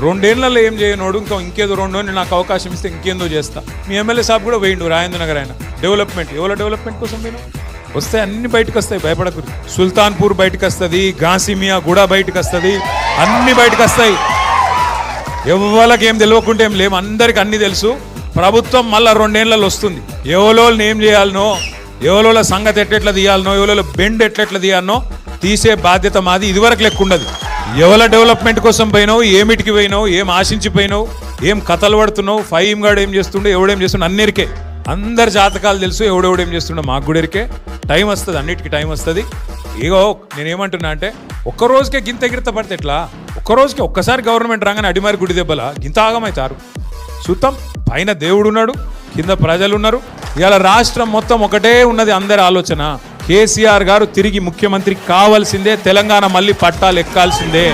రెండేళ్ళలో ఏం చేయనోడు ఇంకా ఇంకేదో రెండో నేను నాకు అవకాశం ఇస్తే ఇంకేందో చేస్తా. మీ ఎమ్మెల్యే సాబ్ కూడా వేయండు రాజేంద్ర నగర్ ఆయన. డెవలప్మెంట్ ఎవరో డెవలప్మెంట్ కోసం మీరు? వస్తే అన్ని బయటకు వస్తాయి భయపడకు. సుల్తాన్పూర్ బయటకు వస్తుంది ఘాసిమియా కూడా బయటకు వస్తుంది అన్ని బయటకు వస్తాయి. ఎవరికి ఏం తెలియకుంటే ఏం లేవు అందరికి అన్ని తెలుసు. ప్రభుత్వం మళ్ళీ రెండేళ్ళలో వస్తుంది. ఎవరో ఏం చేయాలనో ఎవరో సంగతి ఎట్లెట్లా తీయాలనో ఎవరో బెండ్ ఎట్లెట్లా తీయాలనో తీసే బాధ్యత మాది ఇదివరకు లెక్క ఉండదు. ఎవల డెవలప్మెంట్ కోసం పోయినావు ఏమిటికి పోయినావు ఏం ఆశించి పోయినావు ఏం కథలు పడుతున్నావు ఫైమ్ గాడు ఏం చేస్తుండే ఎవడేం చేస్తుండే అన్నిరికే అందరి జాతకాలు తెలుసు ఎవడెవడేం చేస్తుండో మాకు కూడా ఎరికే టైం వస్తుంది అన్నిటికీ టైం వస్తుంది. ఇగో నేనేమంటున్నా అంటే ఒక్క రోజుకే గింత గిరిత పడితే ఎట్లా? ఒక్క రోజుకి ఒక్కసారి గవర్నమెంట్ రాగానే అడిమారి గుడి దెబ్బల గింత ఆగమవుతారు చూద్దాం పైన దేవుడు ఉన్నాడు కింద ప్రజలు ఉన్నారు ఇవాళ రాష్ట్రం మొత్తం ఒకటే ఉన్నది అందరి ఆలోచన. కేసీఆర్ గారు తిరిగి ముఖ్యమంత్రి కావాల్సిందే తెలంగాణ మళ్ళీ పట్టాలు ఎక్కాల్సిందే.